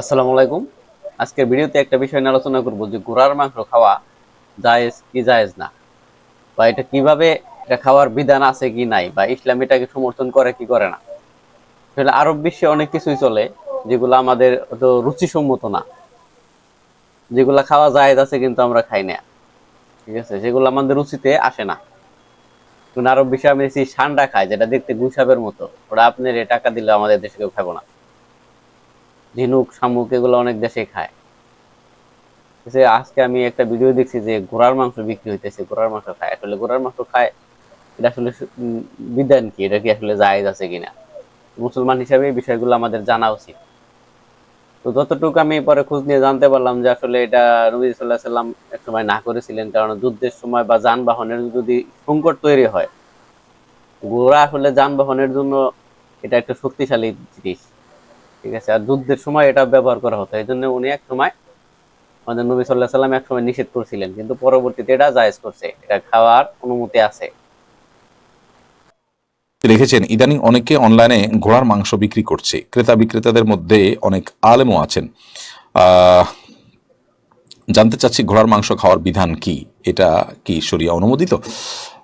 আসসালামু আলাইকুম। আজকের ভিডিওতে একটা বিষয় নিয়ে আলোচনা করব যে ঘোড়ার মাংস খাওয়া জায়েজ কি জায়েজ না? বা এটা কীভাবে এটা খাওয়ার বিধান আছে কি নাই? বা ইসলাম এটাকে সমর্থন করে কি করে না? আসলে আরব বিশ্বে অনেক কিছুই চলে যেগুলো আমাদের অত রুচিসম্মত না। যেগুলা খাওয়া জায়েজ আছে কিন্তু আমরা খাই না। ঠিক আছে? যেগুলো আমাদের রুচিতে আসে না। আরব বিশ্বে আমি সান্ডা খায়, যেটা দেখতে গুসাবের মতো। ওরা আপনার টাকা দিলে আমাদের দেশে কেউ খাব না। ঝিনুক শামুক এগুলো অনেক দেশে খায়। আজকে আমি একটা ভিডিও দেখছি যে ঘোড়ার মাংস বিক্রি হইতেছে ঘোড়ার মাংস খায়। আসলে ঘোড়ার মাংস খায়, এটা আসলে বিধান কি? এটা কি আসলে জায়েজ আছে কিনা? মুসলমান হিসাবে এই বিষয়গুলো আমাদের জানা উচিত। তো যতটুকু আমি পরে খোঁজ নিয়ে জানতে পারলাম যে আসলে এটা নবী সাল্লাহ সাল্লাম এক সময় না করেছিলেন, কারণ যুদ্ধের সময় বা যানবাহনের যদি সংকট তৈরি হয় ঘোড়া আসলে যানবাহনের জন্য এটা একটা শক্তিশালী জিনিস। ঠিক আছে? আর যুদ্ধের সময় এটা ব্যবহার করা হতো। এই জন্য উনি এক সময় আমাদের নবী সাল্লাহ সাল্লাম এক সময় নিষেধ করছিলেন, কিন্তু পরবর্তীতে এটা জায়েজ করছে। এটা খাওয়ার অনুমতি আছে। রেখেছেন, ইদানিং অনেকে অনলাইনে ঘোড়ার মাংস বিক্রি করছে। ক্রেতা বিক্রেতাদের মধ্যে অনেক আলেমও আছেন। জানতে চাচ্ছি ঘোড়ার মাংস খাওয়ার বিধান কি? এটা কি শরিয়া অনুমোদিত?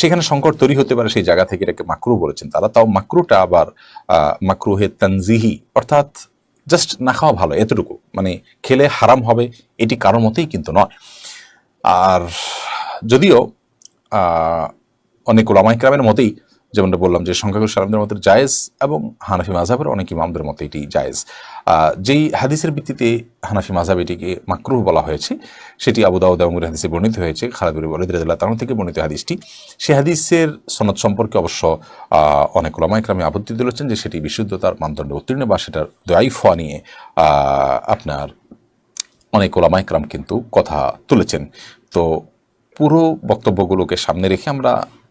সেখানে সংকট তৈরি হতে পারে সেই জায়গা থেকে এটাকে মাকরু বলেছেন তারা। তাও মাকরুটা আবার মাকরুহে তানজিহি, অর্থাৎ জাস্ট না খাওয়া ভালো, এতটুকু। মানে খেলে হারাম হবে, এটি কারোর মতেই কিন্তু নয়। আর যদিও অনেক ওলামাইকরামের মতেই যেমনটা বললাম যে সংখ্যাগরিষ্ঠ আলমদের মতে জায়েজ এবং হানাফি মাঝাবের অনেক ইমামদের মতো এটি জায়েজ। যেই হাদিসের ভিত্তিতে হানাফি মাঝাব এটিকে মাকরুহ বলা হয়েছে, সেটি আবু দাউদ এবং হাদিসে বর্ণিত হয়েছে। খালাদুর বলিদ রাদিল্লাহ থেকে বর্ণিত হাদিসটি। সে হাদিসের সনদ সম্পর্কে অবশ্য অনেক ওলামাইকরামে আপত্তি তুলেছেন যে সেটি বিশুদ্ধতার মানদণ্ড উত্তীর্ণ বা সেটার দয়াইফ নিয়ে আপনার অনেক ওলামাইকরাম কিন্তু কথা তুলেছেন। তো পুরো বক্তব্যগুলোকে সামনে রেখে আমরা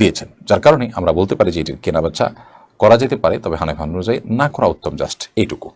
দিয়েছেন, যার কারণে আমরা বলতে পারি যে এটির কেনাবেচা করা যেতে পারে, তবে হানেফান অনুযায়ী না করা উত্তম, জাস্ট এইটুকু।